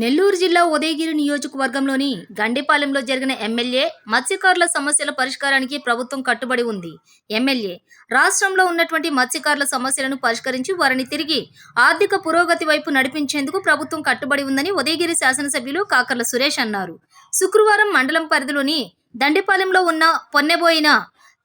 నెల్లూరు జిల్లా ఉదయగిరి నియోజకవర్గంలోని గండిపాలెంలో జరిగిన ఎమ్మెల్యే మత్స్యకారుల సమస్యల పరిష్కారానికి ప్రభుత్వం కట్టుబడి ఉంది. ఎమ్మెల్యే రాష్ట్రంలో ఉన్నటువంటి మత్స్యకారుల సమస్యలను పరిష్కరించి వారిని తిరిగి ఆర్థిక పురోగతి వైపు నడిపించేందుకు ప్రభుత్వం కట్టుబడి ఉందని ఉదయగిరి శాసనసభ్యులు కాకర్ల సురేష్ అన్నారు. శుక్రవారం మండలం పరిధిలోని దండిపాలెంలో ఉన్న పొన్నెబోయిన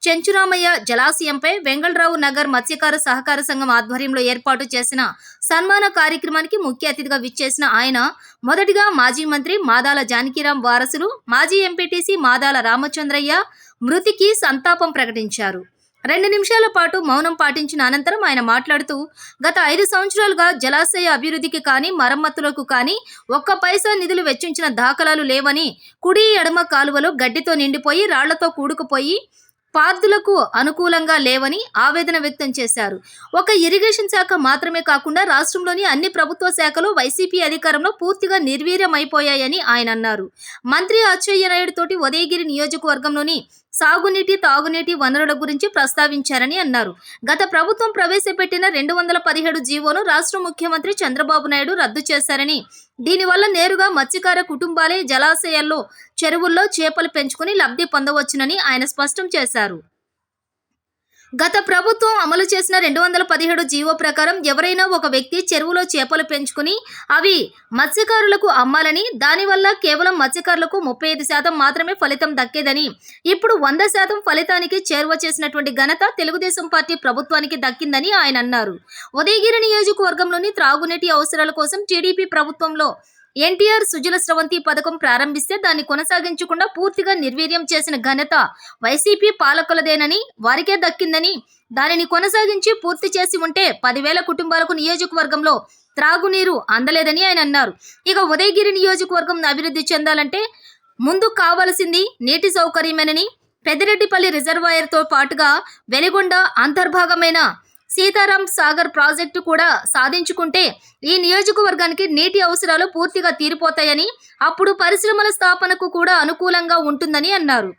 చెంచురామయ్య జలాశయంపై వెంగళరావు నగర్ మత్స్యకార సహకార సంఘం ఆధ్వర్యంలో ఏర్పాటు చేసిన సన్మాన కార్యక్రమానికి ముఖ్య అతిథిగా విచ్చేసిన ఆయన మొదటిగా మాజీ మంత్రి మాదాల జానకిరాం వారసులు మాజీ ఎంపీటీసీ మాదాల రామచంద్రయ్య మృతికి సంతాపం ప్రకటించారు. రెండు నిమిషాల పాటు మౌనం పాటించిన అనంతరం ఆయన మాట్లాడుతూ గత ఐదు సంవత్సరాలుగా జలాశయ అభివృద్ధికి కానీ మరమ్మతులకు కానీ ఒక్క పైసా నిధులు వెచ్చించిన దాఖలాలు లేవని కుడి ఎడమ కాలువలు గడ్డితో నిండిపోయి రాళ్ళతో కూడుకుపోయి పార్థులకు అనుకూలంగా లేవని ఆవేదన వ్యక్తం చేశారు. ఒక ఇరిగేషన్ శాఖ మాత్రమే కాకుండా రాష్ట్రంలోని అన్ని ప్రభుత్వ శాఖలు వైసీపీ అధికారంలో పూర్తిగా నిర్వీర్యమైపోయాయని ఆయన అన్నారు. మంత్రి అచ్చెయ్యనాయుడు తోటి ఉదయగిరి నియోజకవర్గంలోని సాగునీటి తాగునీటి వనరుల గురించి ప్రస్తావించారని అన్నారు. గత ప్రభుత్వం ప్రవేశపెట్టిన రెండు వందల పదిహేడు జీవోను రాష్ట్ర ముఖ్యమంత్రి చంద్రబాబు నాయుడు రద్దు చేశారని దీనివల్ల నేరుగా మత్స్యకార కుటుంబాలే జలాశయాల్లో చెరువుల్లో చేపలు పెంచుకుని లబ్ధి పొందవచ్చునని ఆయన స్పష్టం చేశారు. గత ప్రభుత్వం అమలు చేసిన రెండు వందల పదిహేడు జీవో ప్రకారం ఎవరైనా ఒక వ్యక్తి చెరువులో చేపలు పెంచుకుని అవి మత్స్యకారులకు అమ్మాలని దానివల్ల కేవలం మత్స్యకారులకు ముప్పై ఐదు శాతం మాత్రమే ఫలితం దక్కేదని ఇప్పుడు వంద శాతం ఫలితానికి చేరువ చేసినటువంటి ఘనత తెలుగుదేశం పార్టీ ప్రభుత్వానికి దక్కిందని ఆయన అన్నారు. ఉదయగిరి నియోజకవర్గంలోని త్రాగునీటి అవసరాల కోసం టీడీపీ ప్రభుత్వంలో ఎన్టీఆర్ సుజల స్రవంతి పథకం ప్రారంభిస్తే దాన్ని కొనసాగించకుండా పూర్తిగా నిర్వీర్యం చేసిన ఘనత వైసీపీ పాలకులదేనని వారికే దక్కిందని దానిని కొనసాగించి పూర్తి చేసి ఉంటే పదివేల కుటుంబాలకు నియోజకవర్గంలో త్రాగునీరు అందలేదని ఆయన అన్నారు. ఇక ఉదయగిరి నియోజకవర్గం అభివృద్ధి చెందాలంటే ముందు కావలసింది నీటి సౌకర్యమేనని పెద్దిరెడ్డిపల్లి రిజర్వాయర్తో పాటుగా వెలిగొండ అంతర్భాగమైన సీతారాం సాగర్ ప్రాజెక్టు కూడా సాధించుకుంటే ఈ నియోజకవర్గానికి నీటి అవసరాలు పూర్తిగా తీరిపోతాయని అప్పుడు పరిశ్రమల స్థాపనకు కూడా అనుకూలంగా ఉంటుందని అన్నారు.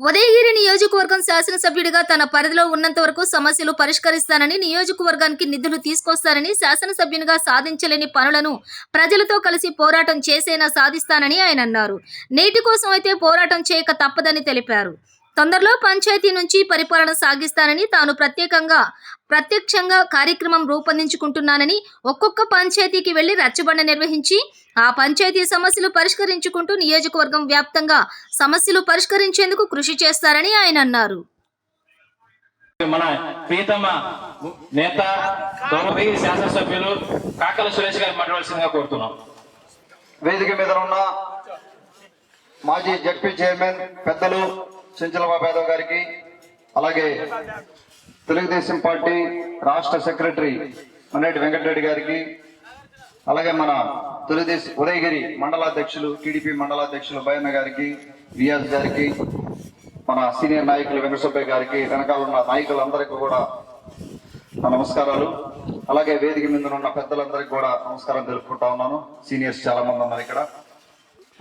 ఉదయగిరి నియోజకవర్గం శాసనసభ్యుడిగా తన పరిధిలో ఉన్నంత వరకు సమస్యలు పరిష్కరిస్తానని నియోజకవర్గానికి నిధులు తీసుకొస్తానని శాసనసభ్యునిగా సాధించలేని పనులను ప్రజలతో కలిసి పోరాటం చేసేనా సాధిస్తానని ఆయన అన్నారు. నీటి కోసం అయితే పోరాటం చేయక తప్పదని తెలిపారు. తొందరలో పంచాయతీ నుంచి పరిపాలన సాగిస్తానని తాను ప్రత్యేకంగా ప్రత్యక్షంగా కార్యక్రమం రూపొందించుకుంటున్నానని ఒక్కొక్క పంచాయతీకి వెళ్ళి రచ్చబండ నిర్వహించి ఆ పంచాయతీ సమస్యలు పరిష్కరించుకుంటూ నియోజకవర్గం వ్యాప్తంగా సమస్యలు పరిష్కరించేందుకు కృషి చేస్తారని ఆయన అన్నారు. మన ప్రీతమ నేత గౌరవ శాసనసభ్యులు కాకల సురేష్ గారు మాట్లాడాల్సిందిగా కోరుతున్నాం. వేదిక మీద ఉన్న మాజీ జడ్పీ చైర్మన్ పెద్దలు చెంచలబాబు యాదవ్ గారికి అలాగే తెలుగుదేశం పార్టీ రాష్ట్ర సెక్రటరీ మన్నెటి వెంకటరెడ్డి గారికి అలాగే మన తెలుగుదేశం ఉదయగిరి మండలాధ్యక్షులు టీడీపీ మండలాధ్యక్షులు భయన్న గారికి వియాజ్ గారికి మన సీనియర్ నాయకులు వెంకటసుబ్బయ్య గారికి వెనకాల ఉన్న నాయకులందరికీ కూడా నమస్కారాలు. అలాగే వేదిక మీద ఉన్న పెద్దలందరికీ కూడా నమస్కారం తెలుపుకుంటా ఉన్నాను. సీనియర్స్ చాలా మంది ఉన్నారు ఇక్కడ.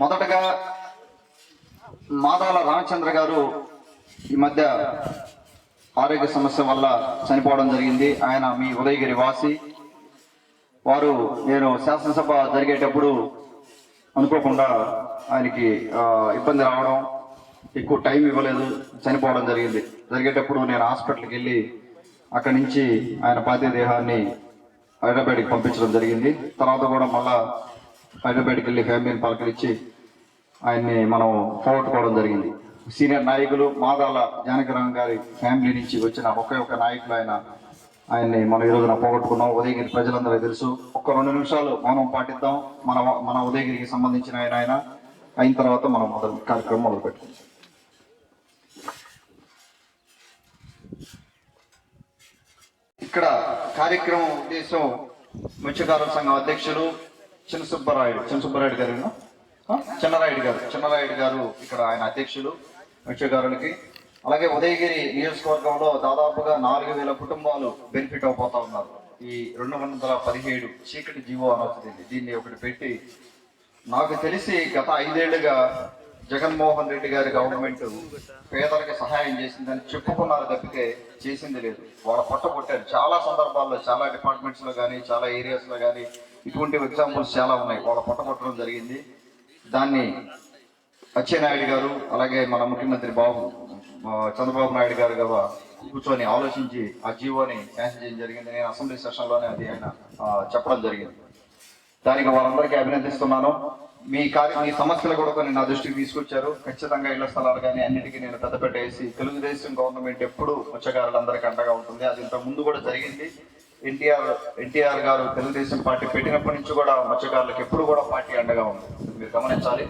మొదటగా మాదాల రామచంద్ర గారు ఈ మధ్య ఆరోగ్య సమస్య వల్ల చనిపోవడం జరిగింది. ఆయన మీ ఉదయగిరి వాసి. వారు నేను శాసనసభ జరిగేటప్పుడు అనుకోకుండా ఆయనకి ఇబ్బంది రావడం ఎక్కువ టైం ఇవ్వలేదు చనిపోవడం జరిగింది. జరిగేటప్పుడు నేను హాస్పిటల్కి వెళ్ళి అక్కడి నుంచి ఆయన పాతిదేహాన్ని హైదరాబాద్కి పంపించడం జరిగింది. తర్వాత కూడా మళ్ళా హైదరాబాద్కి వెళ్ళి ఫ్యామిలీని పలకరించి ఆయన్ని మనం పోగొట్టుకోవడం జరిగింది. సీనియర్ నాయకులు మాదాల జానకిరామ్ గారి ఫ్యామిలీ నుంచి వచ్చిన ఒకే ఒక నాయకులు ఆయన. ఆయన్ని మనం ఈ రోజున పోగొట్టుకున్నాం. ఉదయగిరి ప్రజలందరికీ తెలుసు. ఒక్క రెండు నిమిషాలు మౌనం పాటిద్దాం. మన మన ఉదయగిరికి సంబంధించిన ఆయన ఆయన. అయిన తర్వాత మనం మొదలు కార్యక్రమం మొదలు పెట్టుకుందాం. ఇక్కడ కార్యక్రమం ఉద్దేశం మత్స్యకారుల సంఘం అధ్యక్షులు చిన్న సుబ్బరాయుడు. చిన్న సుబ్బరాయుడు గారు చిన్నరాయుడు గారు చిన్నరాయుడు గారు ఇక్కడ ఆయన అధ్యక్షులు మత్స్యకారులకి అలాగే ఉదయగిరి నియోజకవర్గంలో దాదాపుగా నాలుగు వేల కుటుంబాలు బెనిఫిట్ అవబోతా ఉన్నారు. ఈ రెండు వందల పదిహేడు చీకటి జీవో అని దీన్ని ఒకటి పెట్టి నాకు తెలిసి గత ఐదేళ్ళుగా జగన్మోహన్ రెడ్డి గారి గవర్నమెంట్ పేదలకు సహాయం చేసిందని చెప్పుకున్నారు తప్పితే చేసింది లేదు. వాళ్ళ పొట్ట కొట్టారు చాలా సందర్భాల్లో చాలా డిపార్ట్మెంట్స్లో కానీ చాలా ఏరియాస్లో కానీ ఇటువంటి ఎగ్జాంపుల్స్ చాలా ఉన్నాయి. వాళ్ళ పొట్ట కొట్టడం జరిగింది. దాన్ని అచ్చెన్నాయుడు గారు అలాగే మన ముఖ్యమంత్రి బాబు చంద్రబాబు నాయుడు గారు గారు కూర్చొని ఆలోచించి ఆ జీవోని క్యాన్సిల్ చేయడం జరిగింది. నేను అసెంబ్లీ సెషన్లోనే అది ఆయన చెప్పడం జరిగింది. దానికి వారందరికీ అభినందిస్తున్నాను. మీ కార్య మీ సమస్యలు కూడా కొన్ని నా దృష్టికి తీసుకొచ్చారు. ఖచ్చితంగా ఇళ్ళ స్థలాలు కానీ అన్నిటికీ నేను పెద్ద పెట్టేసి తెలుగుదేశం గవర్నమెంట్ ఎప్పుడు మత్స్యకారులందరికీ అండగా ఉంటుంది. అది ఇంత ముందు కూడా జరిగింది. ఎన్టీఆర్ ఎన్టీఆర్ గారు తెలుగుదేశం పార్టీ పెట్టినప్పటి నుంచి కూడా మత్స్యకారులకు ఎప్పుడు కూడా పార్టీ అండగా ఉంది మీరు గమనించాలి.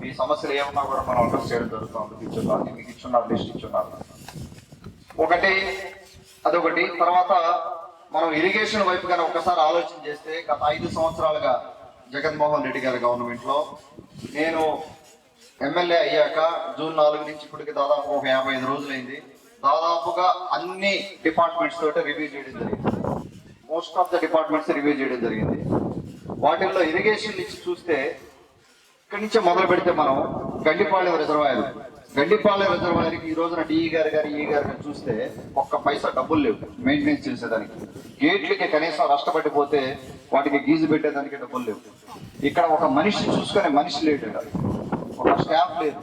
మీ సమస్యలు ఏమన్నా కూడా మనం అడ్రస్ చేయడం జరుగుతుంది. ఇచ్చున్నారు మీకు ఇచ్చున్నారు లిస్ట్ ఇచ్చున్నారు. ఒకటి అదొకటి. తర్వాత మనం ఇరిగేషన్ వైపు కానీ ఒకసారి ఆలోచన చేస్తే గత ఐదు సంవత్సరాలుగా జగన్మోహన్ రెడ్డి గారి గవర్నమెంట్లో నేను ఎమ్మెల్యే అయ్యాక జూన్ నాలుగు నుంచి ఇప్పటికి దాదాపు ఒక యాభై ఐదు రోజులైంది. దాదాపుగా అన్ని డిపార్ట్మెంట్స్ తోటి రివ్యూ చేయడం జరిగింది. Most of the departments review చేయడం జరిగింది. వాటిల్లో ఇరిగేషన్ నుంచి చూస్తే ఇక్కడి నుంచే మొదలు పెడితే మనం గండిపాలెం రిజర్వాయర్ గండిపాలెం రిజర్వాయర్కి ఈ రోజున డిఈ గారు గారు ఈ గారు చూస్తే ఒక్క పైసా డబ్బులు లేవు మెయింటెనెన్స్ చేసేదానికి. గేట్లకి కనీసం రష్టపడిపోతే వాటికి గీజు పెట్టేదానికి డబ్బులు లేవు. ఇక్కడ ఒక మనిషి చూసుకునే మనిషి లేడు ఒక స్టాఫ్ లేదు.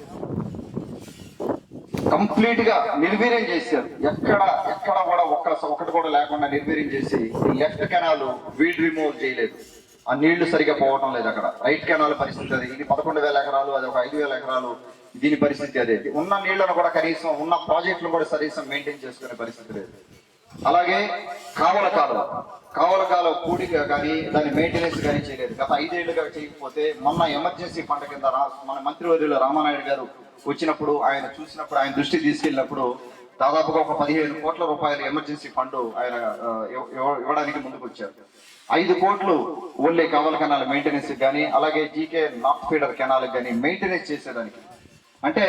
కంప్లీట్గా నిర్వీర్యం చేశారు. ఎక్కడ ఎక్కడ కూడా ఒక్క ఒకటి కూడా లేకుండా నిర్వీర్యం చేసి లెఫ్ట్ కెనాల్ వీడ్ రిమూవ్ చేయలేదు. ఆ నీళ్ళు సరిగా పోవటం లేదు అక్కడ. రైట్ కెనాల్ పరిస్థితి అది. ఇది పదకొండు వేల ఎకరాలు అది ఒక ఐదు వేల ఎకరాలు దీని పరిస్థితి అదే. ఉన్న నీళ్ళను కూడా కనీసం ఉన్న ప్రాజెక్టులు కూడా కనీసం మెయింటైన్ చేసుకునే పరిస్థితి లేదు. అలాగే కావల కాలువ. కావల కాలువ కూడిక కానీ దాని మెయింటెనెన్స్ కానీ చేయలేదు. గత ఐదేళ్ళుగా చేయకపోతే మొన్న ఎమర్జెన్సీ ఫండ్ కింద రా- మన మంత్రివర్యులు రామానాయుడు గారు వచ్చినప్పుడు ఆయన చూసినప్పుడు ఆయన దృష్టి తీసుకెళ్ళినప్పుడు దాదాపుగా ఒక పదిహేను కోట్ల రూపాయల ఎమర్జెన్సీ ఫండ్ ఆయన ఇవ్వడానికి ముందుకు వచ్చారు ఐదు కోట్లు ఓన్లీ కావల కెనాల్ మెయింటెనెన్స్ కానీ అలాగే జీకే నార్త్ ఫీడర్ కెనాల్ కానీ మెయింటెనెన్స్ చేసేదానికి. అంటే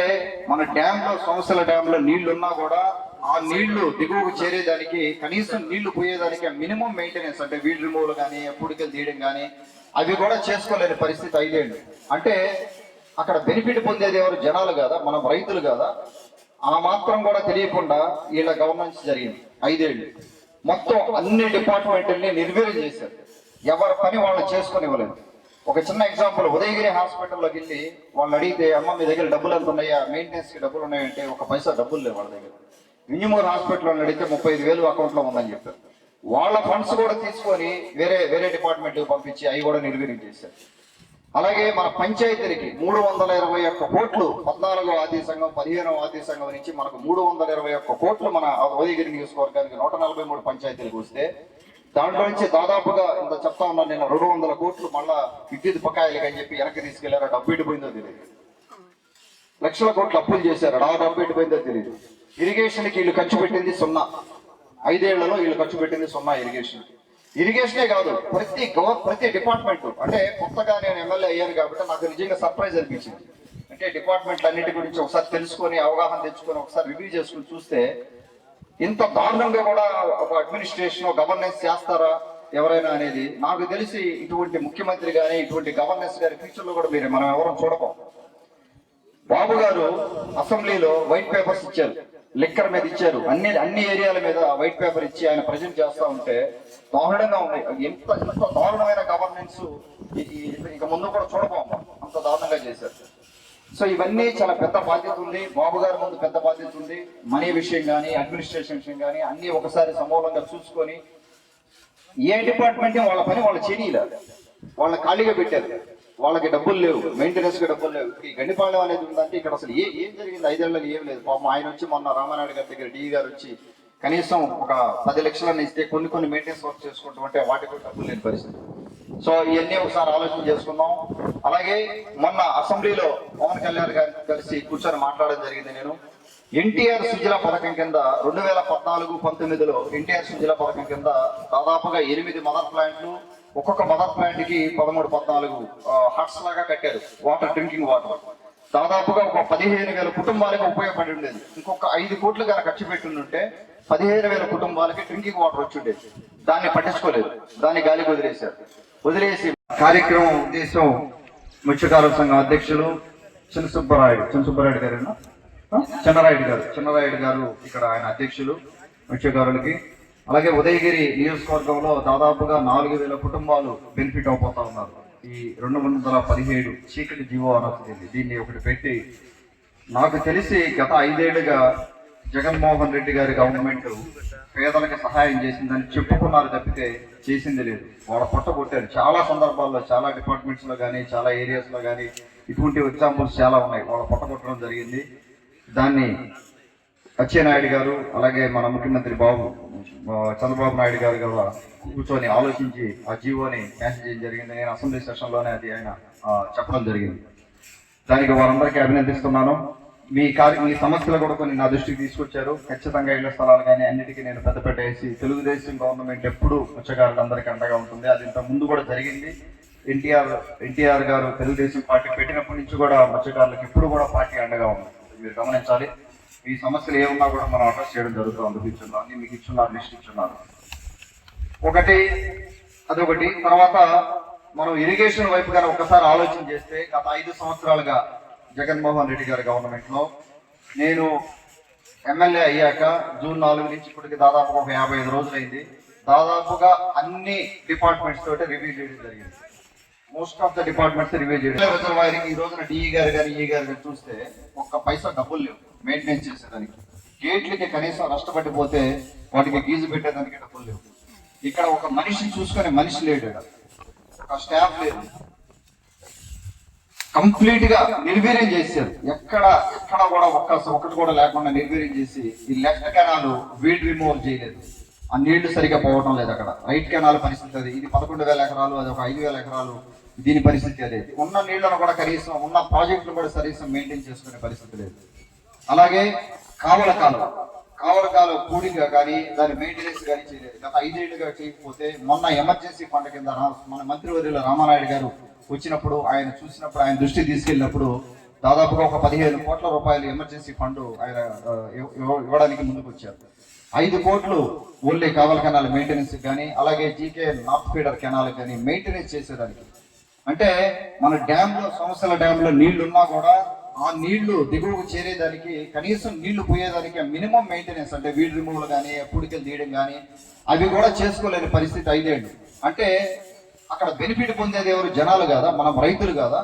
మన డ్యామ్లో సంవత్సరాల డ్యామ్లో నీళ్ళు ఉన్నా కూడా ఆ నీళ్ళు దిగువకు చేరేదానికి కనీసం నీళ్ళు పోయేదానికి మినిమం మెయింటెనెన్స్ అంటే వీడ్ రిమూవల్ కానీ పూడికలు తీయడం కానీ అవి కూడా చేసుకోలేని పరిస్థితి ఐదేళ్ళు. అంటే అక్కడ బెనిఫిట్ పొందేది ఎవరు? జనాలు కాదా? మనం రైతులు కాదా? ఆ మాత్రం కూడా తెలియకుండా వీళ్ళ గవర్నెన్స్ జరిగింది. ఐదేళ్ళు. మొత్తం అన్ని డిపార్ట్మెంట్ని నిర్వీర్యం చేశారు. ఎవరి పని వాళ్ళు చేసుకొని ఇవ్వలేదు ఒక చిన్న ఎగ్జాంపుల్ ఉదయగిరి హాస్పిటల్లోకి వెళ్ళి వాళ్ళు అడిగితే అమ్మ మీ దగ్గర డబ్బులు ఎంత ఉన్నాయా? మెయింటెనెన్స్కి డబ్బులు ఉన్నాయంటే ఒక పైసా డబ్బులు లేవు వాళ్ళ దగ్గర. వింజమూరు హాస్పిటల్ అడిగితే ముప్పై ఐదు వేలు అకౌంట్లో ఉందని చెప్పారు. వాళ్ళ ఫండ్స్ కూడా తీసుకొని వేరే వేరే డిపార్ట్మెంట్కి పంపించి అవి కూడా నిర్వీర్యం చేశారు. అలాగే మన పంచాయతీలకి మూడు వందల ఇరవై ఒక్క కోట్లు పద్నాలుగో ఆది సంఘం పదిహేనవ ఆది సంఘం నుంచి మనకు మూడు వందల ఇరవై ఒక్క కోట్లు మన ఉదయగిరి నియోజకవర్గానికి నూట నలభై మూడు పంచాయతీలకు వస్తే దాంట్లో నుంచి దాదాపుగా ఇంత చెప్తా ఉన్నాను నేను రెండు వందల కోట్లు మళ్ళా విద్యుత్ బకాయిలకి అని చెప్పి వెనక్కి తీసుకెళ్ళారు. డబ్బు ఇటుపోయిందో తెలియదు లక్షల కోట్లు అప్పులు చేశారు. ఆ డబ్బు ఇటుపోయిందో తెలియదు ఇరిగేషన్కి వీళ్ళు ఖర్చు పెట్టింది సున్నా. ఐదేళ్ళలో వీళ్ళు ఖర్చు పెట్టింది సున్నా ఇరిగేషన్కి. ఇరిగేషనే కాదు ప్రతి గవర్ ప్రతి డిపార్ట్మెంట్. అంటే కొత్తగా నేను ఎమ్మెల్యే అయ్యాను కాబట్టి నాకు నిజంగా సర్ప్రైజ్ అనిపించింది. అంటే డిపార్ట్మెంట్ అన్నిటి గురించి ఒకసారి తెలుసుకొని అవగాహన తెచ్చుకొని ఒకసారి రివ్యూ చేసుకుని చూస్తే ఇంత దారుణంగా కూడా ఒక అడ్మినిస్ట్రేషన్ గవర్నెన్స్ చేస్తారా ఎవరైనా అనేది నాకు తెలిసి ఇటువంటి ముఖ్యమంత్రి కానీ ఇటువంటి గవర్నెన్స్ గారి ఫ్యూచర్లో కూడా మీరు మనం ఎవరూ చూడకం బాబు గారు అసెంబ్లీలో వైట్ పేపర్స్ ఇచ్చారు లిక్కర్ మీద ఇచ్చారు. అన్ని అన్ని ఏరియాల మీద వైట్ పేపర్ ఇచ్చి ఆయన ప్రజెంట్ చేస్తా ఉంటే దారుణంగా ఉన్నాయి. ఎంత ఎంత దారుణమైన గవర్నెన్స్ ఇక ముందు కూడా చూడబోం అంత దారుణంగా చేశారు. సో ఇవన్నీ చాలా పెద్ద బాధ్యత ఉంది. బాబు గారి ముందు పెద్ద బాధ్యత ఉంది. మనీ విషయం కానీ అడ్మినిస్ట్రేషన్ విషయం కానీ అన్ని ఒకసారి సమూలంగా చూసుకొని ఏ డిపార్ట్మెంట్ వాళ్ళ పని వాళ్ళు చేయలేదు వాళ్ళ ఖాళీగా పెట్టారు. వాళ్ళకి డబ్బులు లేవు. మెయింటెనెన్స్కి డబ్బులు లేవు. ఈ గండిపాలెం అనేది ఉందంటే ఇక్కడ అసలు ఏ ఏం జరిగింది? ఐదేళ్ళలో ఏం లేదు. పాపం ఆయన వచ్చి మొన్న రామానాయుడు గారి దగ్గర డి గారు వచ్చి కనీసం ఒక పది లక్షలను ఇస్తే కొన్ని కొన్ని మెయింటెనెన్స్ వర్క్ చేసుకుంటూ ఉంటే వాటికి కూడా డబ్బులు లేని పరిస్థితి. సో ఇవన్నీ ఒకసారి ఆలోచన చేసుకుందాం. అలాగే మొన్న అసెంబ్లీలో పవన్ కళ్యాణ్ గారిని కలిసి కూర్చొని మాట్లాడడం జరిగింది నేను. ఎన్టీఆర్ సుజల పథకం కింద రెండు వేల పద్నాలుగు పంతొమ్మిదిలో ఎన్టీఆర్ సుజల పథకం కింద దాదాపుగా ఎనిమిది మదర్ ప్లాంట్లు ఒక్కొక్క మదర్ ప్లాంట్కి పదమూడు పద్నాలుగు హట్స్ లాగా కట్టారు. వాటర్ డ్రింకింగ్ వాటర్ దాదాపుగా ఒక పదిహేను వేల కుటుంబాలకు ఉపయోగపడి ఉండేది. ఇంకొక ఐదు కోట్లు కనుక ఖర్చు పెట్టి ఉంటే పదిహేను వేల కుటుంబాలకి డ్రింకింగ్ వాటర్ వచ్చి ఉండేది దాన్ని పట్టించుకోలేదు. దాన్ని గాలికి వదిలేశారు. వదిలేసి కార్యక్రమం ఉద్దేశం మత్స్యకారుల సంఘం అధ్యక్షులు చిన్న సుబ్బరాయుడు చిన్న సుబ్బరాయుడు గారేనా చిన్నరాయుడు గారు. చిన్నరాయుడు గారు ఇక్కడ ఆయన అధ్యక్షులు మత్స్యకారులకి. అలాగే ఉదయగిరి నియోజకవర్గంలో దాదాపుగా నాలుగు వేల కుటుంబాలు బెనిఫిట్ అవబోతా ఉన్నారు. ఈ రెండు వందల పదిహేడు చీకటి జీవో అనొస్తుంది దీన్ని ఒకటి పెట్టి నాకు తెలిసి గత ఐదేళ్ళుగా జగన్మోహన్ రెడ్డి గారి గవర్నమెంట్ పేదలకు సహాయం చేసిందని చెప్పుకున్నారు తప్పితే చేసింది లేదు. వాళ్ళ పొట్ట కొట్టారు. చాలా సందర్భాల్లో చాలా డిపార్ట్మెంట్స్లో కానీ చాలా ఏరియాస్లో కానీ ఇటువంటి ఎగ్జాంపుల్స్ చాలా ఉన్నాయి. వాళ్ళ పొట్ట కొట్టడం జరిగింది. దాన్ని అచ్చెన్నాయుడు గారు అలాగే మన ముఖ్యమంత్రి బాబు చంద్రబాబు నాయుడు గారు కూడా కూర్చొని ఆలోచించి ఆ జీవోని క్యాన్సిల్ చేయడం జరిగింది. నేను అసెంబ్లీ సెషన్లోనే అది ఆయన చెప్పడం జరిగింది. దానికి వారందరికీ అభినందిస్తున్నాను. మీ కార్య మీ సమస్యలు కూడా కొన్ని నా దృష్టికి తీసుకొచ్చారు. ఖచ్చితంగా ఇళ్ళ స్థలాలు కానీ అన్నిటికీ నేను పెద్దపేట వేసి తెలుగుదేశం గవర్నమెంట్ ఎప్పుడు మత్స్యకారులందరికీ అండగా ఉంటుంది. అది ఇంత ముందు కూడా జరిగింది. ఎన్టీఆర్ ఎన్టీఆర్ గారు తెలుగుదేశం పార్టీ పెట్టినప్పటి నుంచి కూడా మత్స్యకారులకు ఇప్పుడు కూడా పార్టీ అండగా ఉంది. మీరు గమనించాలి. ఈ సమస్యలు ఏమున్నా కూడా మనం అడ్రస్ చేయడం జరుగుతుంది కూర్చున్నాం అన్ని మీకు ఇచ్చున్నారు లిస్ట్ ఇచ్చున్నారు ఒకటి అదొకటి. తర్వాత మనం ఇరిగేషన్ వైపు కానీ ఒకసారి ఆలోచన చేస్తే గత ఐదు సంవత్సరాలుగా జగన్మోహన్ రెడ్డి గారి గవర్నమెంట్లో. నేను ఎమ్మెల్యే అయ్యాక జూన్ నాలుగు నుంచి ఇప్పటికి దాదాపు ఒక యాభై ఐదు రోజులైంది. దాదాపుగా అన్ని డిపార్ట్మెంట్స్ తోటి రివ్యూ చేయడం జరిగింది. Most of the departments review చేయడం రిజర్వాయర్కి ఈ రోజున డిఈ గారు కానీ ఈ గారు కానీ చూస్తే ఒక్క పైసా డబ్బులు లేవు మెయింటెనెన్స్ చేసేదానికి. గేట్లకి కనీసం నష్టపడిపోతే వాటికి గీజు పెట్టేదానికి డబ్బులు లేవు. ఇక్కడ ఒక మనిషిని చూసుకునే మనిషి లేడు ఒక స్టాఫ్ లేదు. కంప్లీట్గా నిర్వీర్యం చేశారు. ఎక్కడ ఎక్కడ కూడా ఒక్క ఒకటి కూడా లేకుండా నిర్వీర్యం చేసి ఈ లెఫ్ట్ కెనాల్ వీడ్ రిమూవ్ చేయలేదు. ఆ నీళ్ళు సరిగా పోవడం లేదు అక్కడ. రైట్ కెనాల్ పరిస్థితి అది. ఇది పదకొండు వేల ఎకరాలు అది ఒక ఐదు వేల ఎకరాలు. దీని పరిస్థితి అదే. ఉన్న నీళ్ళను కూడా కనీసం ఉన్న ప్రాజెక్టులు కూడా కనీసం మెయింటైన్ చేసుకునే పరిస్థితి లేదు. అలాగే కావల కాలువ. కావలకాల కాలువ కూడిక కానీ దాని మెయింటెనెన్స్ కానీ చేయలేదు. గత ఐదేళ్ళుగా చేయకపోతే మొన్న ఎమర్జెన్సీ ఫండ్ కింద మన మన మంత్రివర్యుల రామానాయుడు గారు వచ్చినప్పుడు ఆయన చూసినప్పుడు ఆయన దృష్టి తీసుకెళ్ళినప్పుడు దాదాపుగా ఒక పదిహేను కోట్ల రూపాయలు ఎమర్జెన్సీ ఫండ్ ఆయన ఇవ్వడానికి ముందుకు వచ్చారు ఐదు కోట్లు ఓన్లీ కావల కెనాల్ మెయింటెనెన్స్ కానీ అలాగే జీకే నార్త్ ఫీడర్ కెనాల్ కానీ మెయింటెనెన్స్ చేసేదానికి. అంటే మన డ్యాంలో సంవత్సరాల డ్యాంలో నీళ్ళున్నా ఉన్నా కూడా ఆ నీళ్ళు దిగువకు చేరేదానికి కనీసం నీళ్ళు పోయేదానికి మినిమం మెయింటెనెన్స్ అంటే వీడ్ రిమూవల్ కానీ పుడికలు తీయడం కానీ అవి కూడా చేసుకోలేని పరిస్థితి ఐదేళ్ళు. అంటే అక్కడ బెనిఫిట్ పొందేది ఎవరు? జనాలు కాదా? మనం రైతులు కాదా?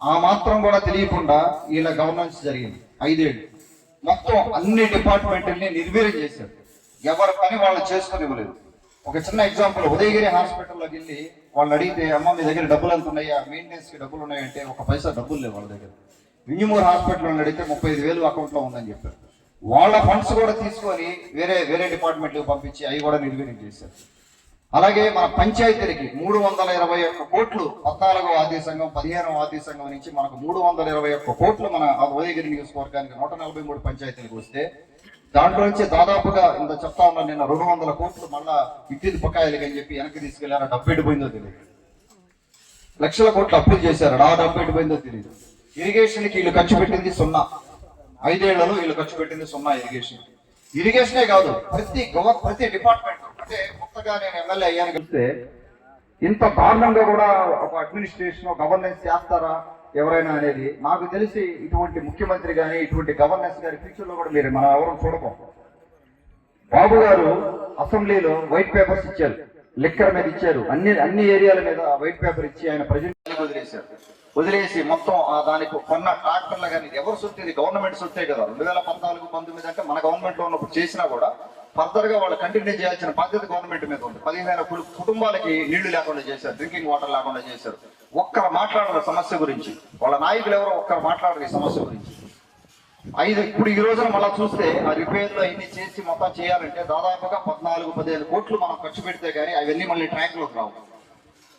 ఆ మాత్రం కూడా తెలియకుండా వీళ్ళ గవర్నెన్స్ జరిగింది ఐదేళ్ళు. మొత్తం అన్ని డిపార్ట్మెంట్ని నిర్వీర్యం చేశారు. ఎవరి పని వాళ్ళు చేసుకునివ్వలేదు. ఒక చిన్న ఎగ్జాంపుల్ ఉదయగిరి హాస్పిటల్లోకి వెళ్ళి వాళ్ళు అడిగితే అమ్మ మీ దగ్గర డబ్బులు ఎంత ఉన్నాయా? మెయింటెనెన్స్కి డబ్బులు ఉన్నాయంటే ఒక పైసా డబ్బులు లేవు వాళ్ళ దగ్గర. వింజమూరు హాస్పిటల్ అడిగితే ముప్పై ఐదు వేలు అకౌంట్లో ఉందని చెప్పారు. వాళ్ళ ఫండ్స్ కూడా తీసుకొని వేరే వేరే డిపార్ట్మెంట్లకు పంపించి అవి కూడా నిర్వీర్యం చేశారు. అలాగే మన పంచాయతీలకి మూడు వందల ఇరవై ఒక్క కోట్లు పద్నాలుగో ఆర్థిక సంఘం పదిహేనవ ఆర్థిక సంఘం నుంచి మనకు మూడు వందల ఇరవై ఒక్క కోట్లు మన ఉదయగిరి నియోజకవర్గానికి నూట నలభై మూడు పంచాయతీలకు వస్తే దాంట్లో నుంచి దాదాపుగా ఇంత చెప్తా ఉన్నా నిన్న రెండు వందల కోట్లు మళ్ళా విద్యుత్ బకాయిలకి అని చెప్పి వెనక్కి తీసుకెళ్ళారు? డబ్బు ఎడిపోయిందో తెలియదు. లక్షల కోట్లు అప్పులు చేశారు? ఆ డబ్బు ఎడిపోయిందో తెలియదు. ఇరిగేషన్కి వీళ్ళు ఖర్చు పెట్టింది సున్నా. ఐదేళ్ళలో వీళ్ళు ఖర్చు పెట్టింది సున్నా ఇరిగేషన్. ఇరిగేషనే కాదు ప్రతి గవ ప్రతి డిపార్ట్మెంట్ అంటే కొత్తగా నేను ఎమ్మెల్యే అయ్యాను కలిస్తే ఇంత దారుణంగా కూడా ఒక అడ్మినిస్ట్రేషన్ గవర్నెన్స్ చేస్తారా ఎవరైనా అనేది నాకు తెలిసి ఇటువంటి ముఖ్యమంత్రి కానీ ఇటువంటి గవర్నెన్స్ గారి ఫ్యూచర్లో కూడా మీరు మనం ఎవరు చూడకం బాబు గారు అసెంబ్లీలో వైట్ పేపర్స్ ఇచ్చారు. లిక్కర్ మీద ఇచ్చారు. అన్ని అన్ని ఏరియాల మీద వైట్ పేపర్ ఇచ్చి ఆయన ప్రజెంట్ వదిలేశారు. వదిలేసి మొత్తం ఆ దానికి కొన్న ట్రాక్టర్లు కానీ ఎవరు సొత్తేది గవర్నమెంట్ సొత్తే కదా. రెండు వేల పద్నాలుగు పంతొమ్మిది అంటే మన గవర్నమెంట్లో ఉన్నప్పుడు చేసినా కూడా ఫర్దర్గా వాళ్ళు కంటిన్యూ చేయాల్సిన బాధ్యత గవర్నమెంట్ మీద ఉంది. పదిహేను కుటుంబాలకి నీళ్ళు లేకుండా చేశారు డ్రింకింగ్ వాటర్ లేకుండా చేశారు. ఒక్కరు మాట్లాడరు సమస్య గురించి. వాళ్ళ నాయకులు ఎవరో ఒక్కరు మాట్లాడరు ఈ సమస్య గురించి. ఐదు ఇప్పుడు ఈ రోజున మళ్ళీ చూస్తే ఆ రిపేర్లు అవన్నీ చేసి మొత్తం చేయాలంటే దాదాపుగా పద్నాలుగు పదిహేను కోట్లు మనం ఖర్చు పెడితే కానీ అవన్నీ మళ్ళీ ట్రాక్లోకి రావు.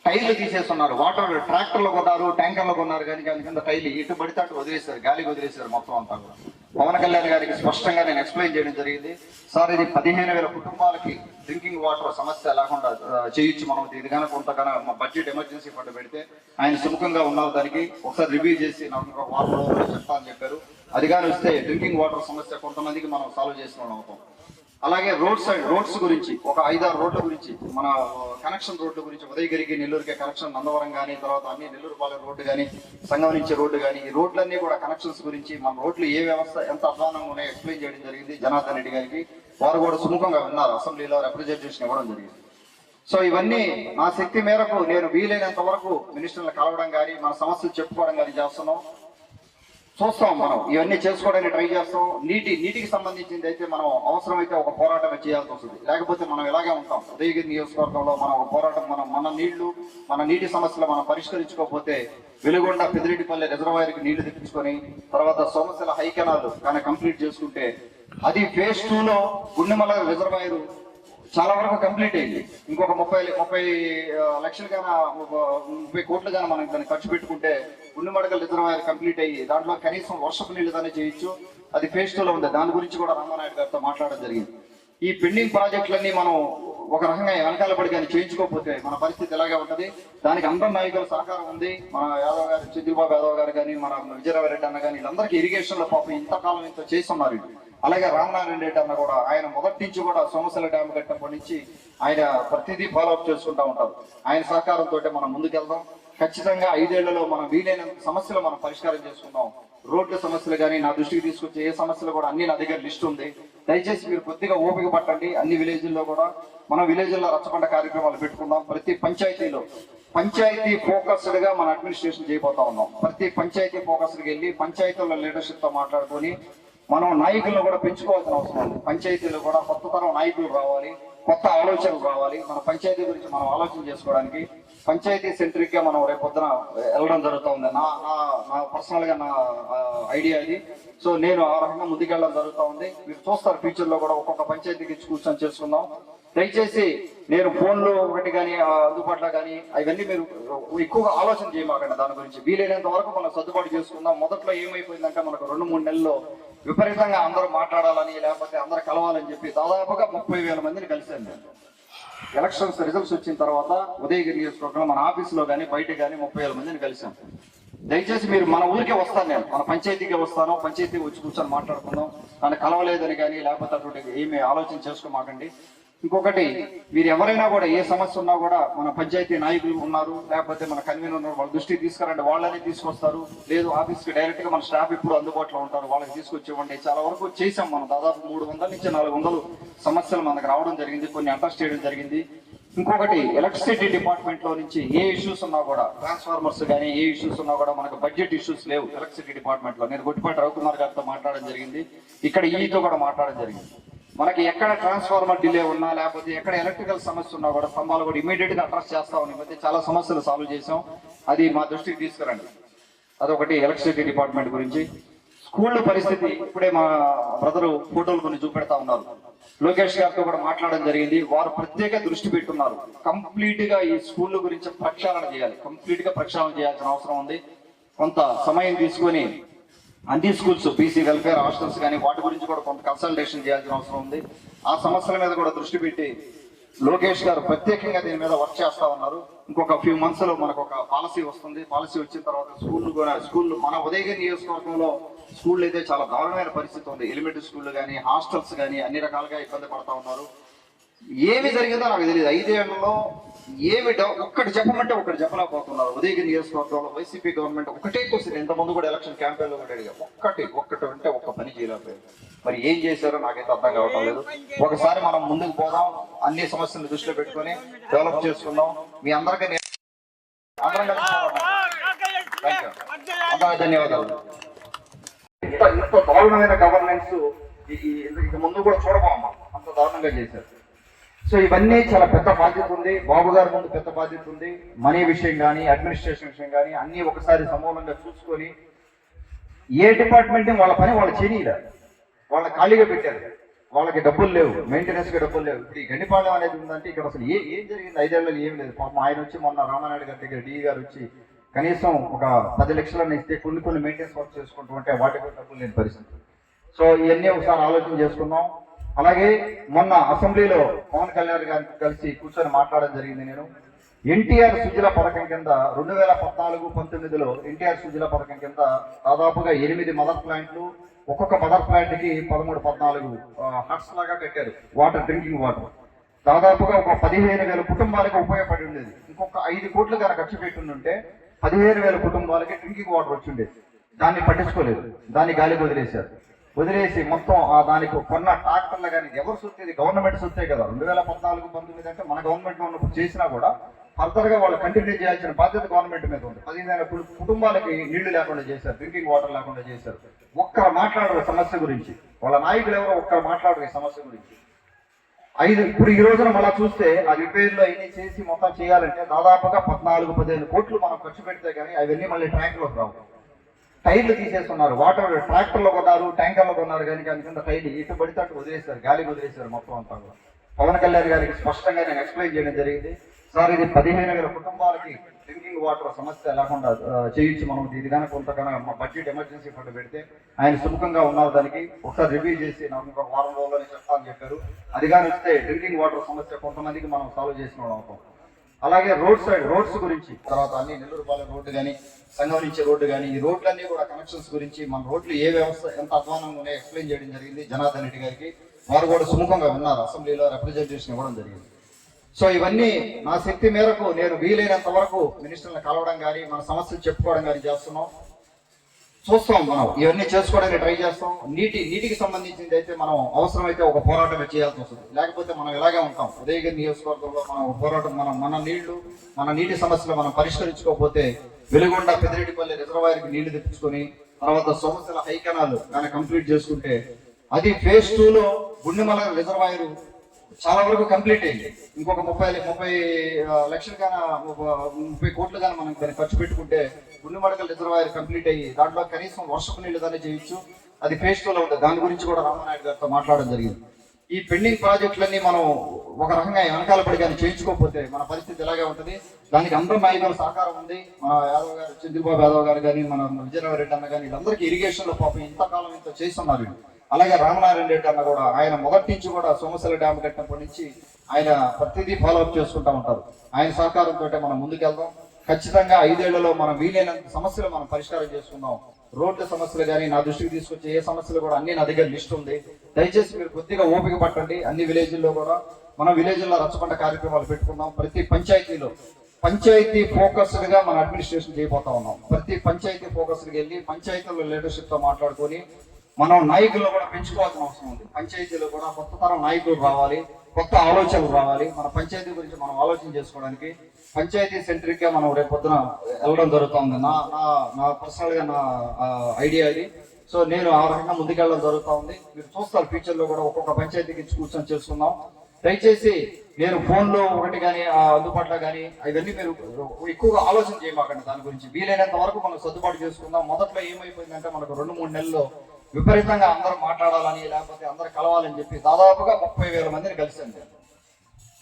టైర్లు తీసేస్తున్నారు. వాటర్ ట్రాక్టర్లు కొన్నారు ట్యాంకర్లు కొన్నారు కానీ దాని కింద టైర్లు ఇటు పడితే అటు వదిలేశారు గాలికి వదిలేశారు మొత్తం అంతా కూడా. పవన్ కళ్యాణ్ గారికి స్పష్టంగా నేను ఎక్స్ప్లెయిన్ చేయడం జరిగింది. సార్ ఇది పదిహేను వేల కుటుంబాలకి డ్రింకింగ్ వాటర్ సమస్య లేకుండా చేయొచ్చు మనం. ఇది కనుక కొంతగానో మా బడ్జెట్ ఎమర్జెన్సీ ఫండ్ పెడితే ఆయన సుముఖంగా ఉన్నారు దానికి. ఒకసారి రివ్యూ చేసి నాకు వాటర్ చెప్తా అని చెప్పారు. అది కానీ వస్తే డ్రింకింగ్ వాటర్ సమస్య కొంతమందికి మనం సాల్వ్ చేసిన అవుతాం. అలాగే రోడ్ సైడ్ రోడ్స్ గురించి ఒక ఐదారు రోడ్ల గురించి మన కనెక్షన్ రోడ్ల గురించి ఉదయగిరికి నెల్లూరుకి కనెక్షన్ నందవరం కానీ తర్వాత అన్ని నెల్లూరు పాలెం రోడ్డు కానీ సంగం నుంచి రోడ్డు కానీ ఈ రోడ్లన్నీ కూడా కనెక్షన్స్ గురించి మన రోడ్లు ఏ వ్యవస్థ ఎంత అధ్వానంగా ఉన్నాయో ఎక్స్ప్లెయిన్ చేయడం జరిగింది జనార్దన్ రెడ్డి గారికి. వారు కూడా సుముఖంగా విన్నారు అసెంబ్లీలో రిప్రజెంటేషన్ ఇవ్వడం జరిగింది. సో ఇవన్నీ నా శక్తి మేరకు నేను వీలైనంత వరకు మినిస్టర్లు కలవడం కానీ మన సమస్యలు చెప్పుకోవడం కానీ చేస్తున్నాం. చూస్తాం మనం. ఇవన్నీ చేసుకోవడానికి ట్రై చేస్తాం. నీటి నీటికి సంబంధించింది అయితే మనం అవసరమైతే ఒక పోరాటం చేయాల్సి వస్తుంది. లేకపోతే మనం ఇలాగే ఉంటాం. ఉదయగిరి నియోజకవర్గంలో మనం ఒక పోరాటం మనం మన నీళ్ళు మన నీటి సమస్యలు మనం పరిష్కరించుకోకపోతే వెలుగొండ పెదిరెడ్డిపల్లి రిజర్వాయర్కి నీళ్ళు తెప్పించుకొని తర్వాత సోమశిల హైకెనాలు కానీ కంప్లీట్ చేసుకుంటే అది ఫేజ్ టూలో గుండెమల రిజర్వాయర్ చాలా వరకు కంప్లీట్ అయింది. ఇంకొక ముప్పై ముప్పై లక్షలు కానీ ముప్పై కోట్లు కానీ మనం దాన్ని ఖర్చు పెట్టుకుంటే గుండెమడకల రిజర్వాయర్ కంప్లీట్ అయ్యి దాంట్లో కనీసం వర్షపు నీళ్ళు దాన్ని చేయొచ్చు. అది ఫేజ్ ఉంది. దాని గురించి కూడా రామానాయుడు గారితో మాట్లాడడం జరిగింది. ఈ పెండింగ్ ప్రాజెక్టులన్నీ మనం ఒక రకంగా వెనకాల పడి కానీ చేయించుకోకపోతే మన పరిస్థితి ఎలాగే ఉంటది? దానికి అందరి నాయకుల సహకారం ఉంది. మన యాదవ్ గారు చిద్దిబాబు యాదవ్ గారు కానీ మన విజయరామరెడ్డి అన్న కానీ వీళ్ళందరికీ ఇరిగేషన్లో పాపం ఇంతకాలం ఇంత చేస్తున్నారు అలాగే రామనారాయణ రెడ్డి అన్న కూడా ఆయన మొదటి నుంచి కూడా సోమశిల డ్యామ్ కట్టినప్పటి నుంచి ఆయన ప్రతిదీ ఫాలో అప్ చేసుకుంటా ఉంటారు. ఆయన సహకారంతో మనం ముందుకెళ్దాం. ఖచ్చితంగా ఐదేళ్ళలో మనం వీలైనంత సమస్యలు మనం పరిష్కారం చేసుకుందాం. రోడ్ల సమస్యలు కానీ నా దృష్టికి తీసుకొచ్చే ఏ సమస్యలు కూడా అన్ని నా దగ్గర లిస్ట్ ఉంది. దయచేసి మీరు కొద్దిగా ఓపిక పట్టండి. అన్ని విలేజ్ల్లో కూడా మనం విలేజ్ల్లో రచ్చబండ కార్యక్రమాలు పెట్టుకుందాం. ప్రతి పంచాయతీలో పంచాయతీ ఫోకస్డ్గా మన అడ్మినిస్ట్రేషన్ చేయబోతా ఉన్నాం. ప్రతి పంచాయతీ ఫోకస్డ్గా వెళ్ళి పంచాయతీల లీడర్షిప్తో మాట్లాడుకొని మనం నాయకులను కూడా పెంచుకోవాల్సిన అవసరం ఉంది. పంచాయతీలో కూడా కొత్త తరం నాయకులు రావాలి కొత్త ఆలోచనలు రావాలి. మన పంచాయతీ గురించి మనం ఆలోచన చేసుకోవడానికి పంచాయతీ సెంట్రిక్గా మనం రేపొద్దున వెళ్ళడం జరుగుతుంది. నా నా నా పర్సనల్గా నా ఐడియా ఇది. సో నేను ఆ రకంగా ముందుకెళ్ళడం జరుగుతూ ఉంది మీరు చూస్తారు ఫ్యూచర్లో కూడా ఒక్కొక్క పంచాయతీకి కూర్చొని చేసుకుందాం. దయచేసి నేను ఫోన్లో ఒకటి కానీ అందుబాటులో కానీ అవన్నీ మీరు ఎక్కువగా ఆలోచన చేయమాకండి. దాని గురించి వీలైనంత వరకు మనం సర్దుబాటు చేసుకుందాం. మొదట్లో ఏమైపోయిందంటే మనకు రెండు మూడు నెలల్లో విపరీతంగా అందరూ మాట్లాడాలని లేకపోతే అందరూ కలవాలని చెప్పి దాదాపుగా ముప్పై వేల మందిని కలిసాను నేను. ఎలక్షన్స్ రిజల్ట్స్ వచ్చిన తర్వాత ఉదయగిరి నియోజకవర్గంలో మన ఆఫీసులో కానీ బయట కానీ ముప్పై వేల మందిని కలిశాం. దయచేసి మీరు మన ఊరికే వస్తాను నేను. మన పంచాయతీకే వస్తాను. పంచాయతీ వచ్చి కూర్చొని మాట్లాడుకుందాం. నన్ను కలవలేదని కానీ లేకపోతే అటువంటి ఏమి ఆలోచన చేసుకోమాకండి. ఇంకొకటి మీరు ఎవరైనా కూడా ఏ సమస్య ఉన్నా కూడా మన పంచాయతీ నాయకులు ఉన్నారు లేకపోతే మన కన్వీనర్ ఉన్నారు వాళ్ళ దృష్టికి తీసుకురండి వాళ్ళని తీసుకొస్తారు. లేదు ఆఫీస్కి డైరెక్ట్గా మన స్టాఫ్ ఇప్పుడు అందుబాటులో ఉంటారు వాళ్ళకి తీసుకొచ్చి ఇవ్వండి చాలా వరకు చేసాం మనం దాదాపు మూడు వందల నుంచి నాలుగు వందలు సమస్యలు మనకు రావడం జరిగింది కొన్ని అటెస్ట్ చేయడం జరిగింది. ఇంకొకటి ఎలక్ట్రిసిటీ డిపార్ట్మెంట్లో నుంచి ఏ ఇష్యూస్ ఉన్నా కూడా ట్రాన్స్ఫార్మర్స్ కానీ ఏ ఇష్యూస్ ఉన్నా కూడా మనకు బడ్జెట్ ఇష్యూస్ లేవు ఎలక్ట్రిసిటీ డిపార్ట్మెంట్లో నేను గుట్టిపాటి రవికుమార్ గారితో మాట్లాడడం జరిగింది ఇక్కడ ఈతో కూడా మాట్లాడడం జరిగింది. మనకి ఎక్కడ ట్రాన్స్ఫార్మర్ డిలే ఉన్నా లేకపోతే ఎక్కడ ఎలక్ట్రికల్ సమస్య ఉన్నా కూడా స్తంభాలు కూడా ఇమీడియట్గా అడ్రస్ చేస్తాం మధ్య చాలా సమస్యలు సాల్వ్ చేసాం అది మా దృష్టికి తీసుకురండి. అదొకటి ఎలక్ట్రిసిటీ డిపార్ట్మెంట్ గురించి. స్కూళ్ళ పరిస్థితి ఇప్పుడే మా బ్రదరు ఫోటోలు కొన్ని చూపెడతా ఉన్నారు. లోకేష్ గారితో కూడా మాట్లాడడం జరిగింది. వారు ప్రత్యేక దృష్టి పెట్టున్నారు. కంప్లీట్గా ఈ స్కూల్ గురించి ప్రక్షాళన చేయాలి. కంప్లీట్గా ప్రక్షాళన చేయాల్సిన అవసరం ఉంది. కొంత సమయం తీసుకొని అన్ని స్కూల్స్ బీసీ వెల్ఫేర్ హాస్టల్స్ కానీ వాటి గురించి కూడా కొంత కన్సల్టేషన్ చేయాల్సిన అవసరం ఉంది. ఆ సమస్యల మీద కూడా దృష్టి పెట్టి లోకేష్ గారు ప్రత్యేకంగా దీని మీద వర్క్ చేస్తా ఉన్నారు. ఇంకొక ఫ్యూ మంత్స్లో మనకు ఒక పాలసీ వస్తుంది. పాలసీ వచ్చిన తర్వాత స్కూల్ కూడా స్కూల్ మన ఉదయగిరి నియోజకవర్గంలో స్కూల్ అయితే చాలా దారుణమైన పరిస్థితి ఉంది. ఎలిమెంటరీ స్కూల్ కానీ హాస్టల్స్ కానీ అన్ని రకాలుగా ఇబ్బంది పడతా ఉన్నారు. ఏమి జరిగిందో నాకు తెలియదు ఐదేళ్ళలో ఏమి ఒక్కటి చెప్పమంటే ఒకటి చెప్పలేకపోతున్నారు. ఉదయగిరి నియోజకవర్గంలో వైసీపీ గవర్నమెంట్ ఒకటే క్వశ్చన్. ఎంత ముందు కూడా ఎలక్షన్ క్యాంపెయిన్లో కూడా అడిగా. ఒక్కటి ఒక్కటి అంటే ఒక్క పని చేయలేకపోయింది మరి ఏం చేశారో నాకైతే అర్థం కావటం లేదు. ఒకసారి మనం ముందుకు పోదాం. అన్ని సమస్యలను దృష్టిలో పెట్టుకొని డెవలప్ చేసుకుందాం. మీ అందరికీ అందరం కలిసి ధన్యవాదాలు. ఇంత ఇంత దారుణమైన గవర్నెన్స్ ఇక ముందు కూడా చూడబోమ్మా అంత దారుణంగా చేశారు. సో ఇవన్నీ చాలా పెద్ద బాధ్యత ఉంది. బాబు గారి ముందు పెద్ద బాధ్యత ఉంది. మనీ విషయం కానీ అడ్మినిస్ట్రేషన్ విషయం కానీ అన్ని ఒకసారి సమూలంగా చూసుకొని ఏ డిపార్ట్మెంట్ వాళ్ళ పని వాళ్ళు చేయలేదు వాళ్ళ ఖాళీగా పెట్టారు. వాళ్ళకి డబ్బులు లేవు. మెయింటెనెన్స్కి డబ్బులు లేవు. ఇప్పుడు ఈ గండిపాలెం అనేది ఉందంటే ఇక్కడ అసలు ఏ ఏం జరిగింది? ఐదేళ్ళలో ఏం లేదు. పాపం ఆయన వచ్చి మొన్న రామానాయుడు గారి దగ్గర డిఈ గారు వచ్చి కనీసం ఒక పది లక్షలను ఇస్తే కొన్ని కొన్ని మెయింటెనెన్స్ వర్క్ చేసుకుంటూ ఉంటే వాటికి కూడా డబ్బులు లేని పరిస్థితి. సో ఇవన్నీ ఒకసారి ఆలోచన చేసుకుందాం. అలాగే మొన్న అసెంబ్లీలో పవన్ కళ్యాణ్ గారితో కలిసి కూర్చొని మాట్లాడడం జరిగింది నేను. ఎన్టీఆర్ సుజల పథకం కింద రెండు వేల పద్నాలుగు పంతొమ్మిదిలో ఎన్టీఆర్ సుజల పథకం కింద దాదాపుగా ఎనిమిది మదర్ ప్లాంట్లు ఒక్కొక్క మదర్ ప్లాంట్కి పదమూడు పద్నాలుగు హట్స్ లాగా కట్టారు వాటర్ డ్రింకింగ్ వాటర్. దాదాపుగా ఒక పదిహేను వేల కుటుంబాలకు ఉపయోగపడి ఉండేది. ఇంకొక ఐదు కోట్లు కనుక ఖర్చు పెట్టుంటే పదిహేను వేల కుటుంబాలకి డ్రింకింగ్ వాటర్ వచ్చిండేది. దాన్ని పట్టించుకోలేదు. దాన్ని గాలి వదిలేశారు. వదిలేసి మొత్తం ఆ దానికి కొన్న ట్రాక్టర్లు కానీ ఎవరు సొత్తేది? గవర్నమెంట్ సొత్తే కదా. రెండు వేల పద్నాలుగు పంతొమ్మిది అంటే మన గవర్నమెంట్ ఉన్నప్పుడు చేసినా కూడా ఫర్దర్గా వాళ్ళు కంటిన్యూ చేయాల్సిన బాధ్యత గవర్నమెంట్ మీద ఉంది. పదిహేను కుటుంబాలకి నీళ్ళు లేకుండా చేశారు డ్రింకింగ్ వాటర్ లేకుండా చేశారు. ఒక్కరు మాట్లాడరు సమస్య గురించి. వాళ్ళ నాయకులు ఎవరో ఒక్కరు మాట్లాడరు ఈ సమస్య గురించి. ఐదు ఇప్పుడు ఈ రోజున మళ్ళా చూస్తే ఆ రిపేర్లు అవన్నీ చేసి మొత్తం చేయాలంటే దాదాపుగా పద్నాలుగు పదిహేను కోట్లు మనం ఖర్చు పెడితే కానీ అవన్నీ మళ్ళీ ట్యాంక్లోకి రావు. టైర్లు తీసేస్తున్నారు. వాటర్ ట్రాక్టర్లో కొన్నారు ట్యాంకర్లో కొన్నారు కానీ దాని కింద టైర్లు ఇటు పడితే అటు వదిలేశారు గాలికి వదిలేశారు మొత్తం అంతా కూడా. పవన్ కళ్యాణ్ గారికి స్పష్టంగా నేను ఎక్స్ప్లెయిన్ చేయడం జరిగింది. సార్ ఇది పదిహేను వేల కుటుంబాలకి డ్రింకింగ్ వాటర్ సమస్య లేకుండా చేయించి మనం ఇది కానీ కొంతకన్నా బడ్జెట్ ఎమర్జెన్సీ ఫండ్ పెడితే ఆయన సుముఖంగా ఉన్నారు దానికి. ఒకసారి రివ్యూ చేసి నాకు ఇంకొక వారం రోజుల్లోనే చెప్తానని చెప్పారు. అది కానీ వస్తే డ్రింకింగ్ వాటర్ సమస్య కొంతమందికి మనం సాల్వ్ చేసిన వాళ్ళం అవుతాం. అలాగే రోడ్ సైడ్ రోడ్స్ గురించి తర్వాత అన్ని నెల్లూరు పాలెం రోడ్డు కానీ సంఘం నుంచి రోడ్డు కానీ ఈ రోడ్లన్నీ కూడా కనెక్షన్స్ గురించి మన రోడ్లు ఏ వ్యవస్థ ఎంత అధ్వానంగా ఉన్నాయో ఎక్స్ప్లెయిన్ చేయడం జరిగింది జనార్దన్ రెడ్డి గారికి. వారు కూడా సుముఖంగా ఉన్నారు అసెంబ్లీలో రిప్రజెంటేషన్ ఇవ్వడం జరిగింది. సో ఇవన్నీ నా శక్తి మేరకు నేను వీలైనంత వరకు మినిస్టర్ని కలవడం కానీ మన సమస్యలు చెప్పుకోవడం కానీ చేస్తున్నాం. చూస్తాం మనం. ఇవన్నీ చేసుకోవడానికి ట్రై చేస్తాం. నీటి నీటికి సంబంధించింది అయితే మనం అవసరమైతే ఒక పోరాటం చేయాల్సి వస్తుంది. లేకపోతే మనం ఇలాగే ఉంటాం. ఉదయగిరి నియోజకవర్గంలో మనం పోరాటం మనం మన నీళ్ళు మన నీటి సమస్యలు మనం పరిష్కరించుకోకపోతే వెలుగొండ పెద్దిరెడ్డిపల్లి రిజర్వాయర్కి నీళ్ళు తెప్పించుకొని తర్వాత సోమశిల హైకనాలు కానీ కంప్లీట్ చేసుకుంటే అది ఫేజ్ టూలో గుండెమల రిజర్వాయర్ చాలా వరకు కంప్లీట్ అయింది. ఇంకొక ముప్పై ముప్పై లక్షలు కానీ ముప్పై కోట్లు కానీ మనం దాన్ని ఖర్చు పెట్టుకుంటే గుండెమడకల రిజర్వాయర్ కంప్లీట్ అయ్యి దాంట్లో కనీసం వర్షపు నీళ్ళు దాన్ని చేయొచ్చు అది ఫేజ్ టూలో ఉంటుంది. దాని గురించి కూడా రామనాయుడు గారితో మాట్లాడడం జరిగింది. ఈ పెండింగ్ ప్రాజెక్టులన్నీ మనం ఒక రకంగా వెనకాల పడి కానీ చేయించుకోకపోతే మన పరిస్థితి ఇలాగే ఉంటుంది? దానికి అందరూ నాయకుల సహకారం ఉంది. మన యాదవ్ గారు చంద్రబాబు యాదవ్ గారు కానీ మన విజయనగర రెడ్డి అన్న కానీ వీళ్ళందరికీ ఇరిగేషన్లో పాపం ఇంతకాలం ఇంత చేస్తున్నారు అలాగే రామనారాయణ రెడ్డి అన్న కూడా ఆయన మొదటి నుంచి కూడా సోమశిల డ్యామ్ కట్టినప్పటి నుంచి ఆయన ప్రతిదీ ఫాలో అప్ చేసుకుంటా ఉంటారు. ఆయన సహకారంతో మనం ముందుకెళ్దాం. ఖచ్చితంగా ఐదేళ్ళలో మనం వీలైనంత సమస్యలు మనం పరిష్కారం చేసుకున్నాం రోడ్ల సమస్యలు కానీ నా దృష్టికి తీసుకొచ్చే ఏ సమస్యలు కూడా అన్ని నా దగ్గర లిస్ట్ ఉంది. దయచేసి మీరు కొద్దిగా ఓపిక పట్టండి. అన్ని విలేజ్ల్లో కూడా మనం విలేజ్లో రచ్చబండ కార్యక్రమాలు పెట్టుకున్నాం ప్రతి పంచాయతీలో పంచాయతీ ఫోకస్డ్గా మన అడ్మినిస్ట్రేషన్ చేయబోతా ఉన్నాం. ప్రతి పంచాయతీ ఫోకస్డ్కి వెళ్ళి పంచాయతీల లీడర్షిప్తో మాట్లాడుకొని మనం నాయకులు కూడా పెంచుకోవాల్సిన అవసరం ఉంది. పంచాయతీలో కూడా కొత్త తరం నాయకులు రావాలి. కొత్త ఆలోచనలు రావాలి. మన పంచాయతీ గురించి మనం ఆలోచన చేసుకోవడానికి పంచాయతీ సెంట్రిక్గా మనం రేపు పొద్దున వెళ్ళడం జరుగుతుంది. నా నా నా పర్సనల్గా నా ఐడియా ఇది. సో నేను ఆ రకంగా ముందుకెళ్ళడం జరుగుతా ఉంది మీరు చూస్తారు ఫ్యూచర్లో కూడా ఒక్కొక్క పంచాయతీకి కూర్చొని చేసుకుందాం. దయచేసి నేను ఫోన్లో ఒకటి కానీ అందుబాటులో కానీ అవన్నీ మీరు ఎక్కువగా ఆలోచన చేయమాకండి. దాని గురించి వీలైనంత వరకు మనం సర్దుబాటు చేసుకుందాం. మొదట్లో ఏమైపోయిందంటే మనకు రెండు మూడు నెలల్లో విపరీతంగా అందరూ మాట్లాడాలని లేకపోతే అందరూ కలవాలని చెప్పి దాదాపుగా ముప్పై వేల మందిని కలిసాను నేను.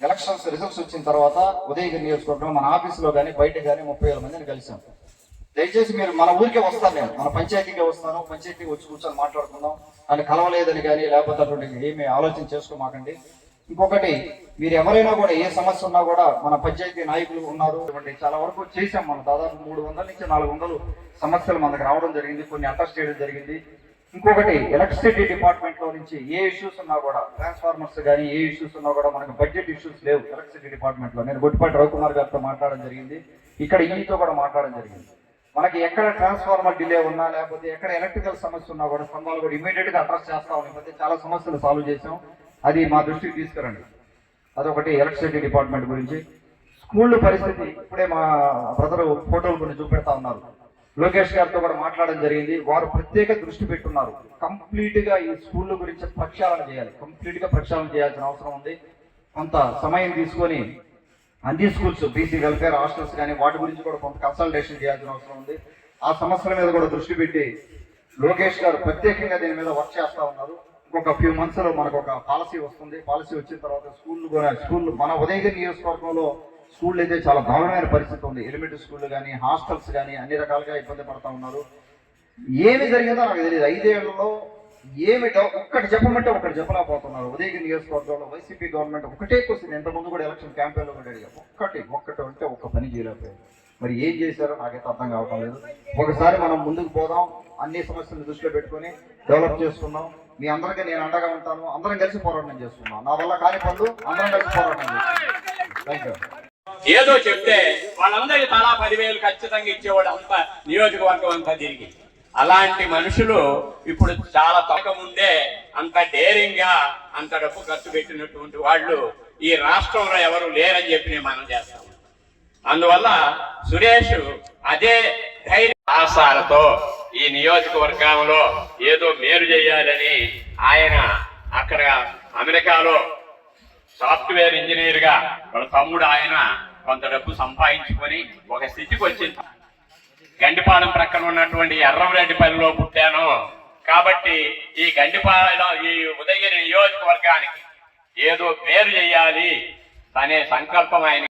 ఎలక్షన్స్ రిజల్ట్స్ వచ్చిన తర్వాత ఉదయగిరి నియోజకవర్గంలో మన ఆఫీసులో కానీ బయట కానీ ముప్పై వేల మందిని కలిసాం దయచేసి మీరు మన ఊరికే వస్తాను నేను. మన పంచాయతీకే వస్తాను. పంచాయతీకి వచ్చి కూర్చొని మాట్లాడుకుందాం. అని కలవలేదని కానీ లేకపోతే అటువంటి ఏమి ఆలోచన చేసుకోమాకండి. ఇంకొకటి మీరు ఎవరైనా కూడా ఏ సమస్య ఉన్నా కూడా మన పంచాయతీ నాయకులు ఉన్నారు. ఇటువంటి చాలా వరకు చేశాం మనం. దాదాపు మూడు వందల నుంచి నాలుగు వందలు సమస్యలు మనకు రావడం జరిగింది. కొన్ని అటెస్ట్ చేయడం జరిగింది. ఇంకొకటి ఎలక్ట్రిసిటీ డిపార్ట్మెంట్లో నుంచి ఏ ఇష్యూస్ ఉన్నా కూడా ట్రాన్స్ఫార్మర్స్ కానీ ఏ ఇష్యూస్ ఉన్నా కూడా మనకు బడ్జెట్ ఇష్యూస్ లేవు ఎలక్ట్రిసిటీ డిపార్ట్మెంట్లో నేను గొట్టిపాటి రవికుమార్ గారితో మాట్లాడడం జరిగింది. ఇక్కడ ఈతో కూడా మాట్లాడడం జరిగింది. మనకి ఎక్కడ ట్రాన్స్ఫార్మర్ డిలే ఉన్నా లేకపోతే ఎక్కడ ఎలక్ట్రికల్ సమస్య ఉన్నా కూడా స్తంభాలు కూడా ఇమీడియట్గా అడ్రస్ చేస్తా ఉన్నాం చాలా సమస్యలు సాల్వ్ చేసాం అది మా దృష్టికి తీసుకురండి. అదొకటి ఎలక్ట్రిసిటీ డిపార్ట్మెంట్ గురించి. స్కూల్ పరిస్థితి ఇప్పుడే మా బ్రదరు ఫోటోలు కొన్ని చూపెడతా ఉన్నారు. లోకేష్ గారితో కూడా మాట్లాడడం జరిగింది. వారు ప్రత్యేక దృష్టి పెట్టున్నారు. కంప్లీట్గా ఈ స్కూల్ గురించి ప్రక్షాళన చేయాలి. కంప్లీట్గా ప్రక్షాళన చేయాల్సిన అవసరం ఉంది. కొంత సమయం తీసుకొని అన్ని స్కూల్స్ బీసీ వెల్ఫేర్ హాస్టల్స్ కానీ వాటి గురించి కూడా కొంత కన్సల్టేషన్ చేయాల్సిన అవసరం ఉంది. ఆ సమస్యల మీద కూడా దృష్టి పెట్టి లోకేష్ గారు ప్రత్యేకంగా దీని మీద వర్క్ చేస్తా ఉన్నారు. ఇంకొక ఫ్యూ మంత్స్లో మనకు ఒక పాలసీ వస్తుంది. పాలసీ వచ్చిన తర్వాత స్కూల్ కూడా స్కూల్ మన ఉదయగిరి నియోజకవర్గంలో స్కూల్ అయితే చాలా దారుణమైన పరిస్థితి ఉంది. ఎలిమెంటరీ స్కూళ్ళు కానీ హాస్టల్స్ కానీ అన్ని రకాలుగా ఇబ్బంది పడతా ఉన్నారు. ఏమి జరిగిందో నాకు తెలియదు ఐదేళ్ళలో ఏమిటో ఒక్కటి చెప్పమంటే ఒకటి చెప్పలేకపోతున్నారు. ఉదయగిరి నియోజకవర్గంలో వైసీపీ గవర్నమెంట్ ఒకటే క్వశ్చన్ ఎంత ముందు కూడా ఎలక్షన్ క్యాంపెయిన్లో కూడా అడిగా ఒక్కటి ఒక్కటి అంటే ఒక్క పని చేయలేకపోయారు. మరి ఏం చేశారో నాకైతే అర్థం కావటం లేదు. ఒకసారి మనం ముందుకు పోదాం. అన్ని సమస్యలను దృష్టిలో పెట్టుకొని డెవలప్ చేసుకుందాం. మీ అందరికీ నేను అండగా ఉంటాను. అందరం కలిసి పోరాటం చేసుకుందాం నా వల్ల కాని పనులు అందరం కలిసి పోరాటం చేసుకుందాం థ్యాంక్ యూ ఏదో చెప్తే వాళ్ళందరికీ తలా పదివేలు ఖచ్చితంగా ఇచ్చేవాడు అంత నియోజకవర్గం అంతా తిరిగి. అలాంటి మనుషులు ఇప్పుడు చాలా తక్కువ ముందే అంత డేరింగ్గా అంత డబ్బు ఖర్చు పెట్టినటువంటి వాళ్ళు ఈ రాష్ట్రంలో ఎవరు లేరని చెప్పి నేను మనం చేస్తాం. అందువల్ల సురేష్ అదే ధైర్య ఆశాలతో ఈ నియోజకవర్గంలో ఏదో మేలు చేయాలని ఆయన అక్కడ అమెరికాలో సాఫ్ట్వేర్ ఇంజనీర్గా వాళ్ళ తమ్ముడు ఆయన కొంత డబ్బు సంపాదించుకొని ఒక స్థితికి వచ్చింది. గండిపాలెం ప్రక్కన ఉన్నటువంటి ఎర్రంరెడ్డిపల్లిలో పుట్టాను. కాబట్టి ఈ గండిపాలెం ఈ ఉదయగిరి నియోజకవర్గానికి ఏదో పేరు చేయాలి అనే సంకల్పం ఆయన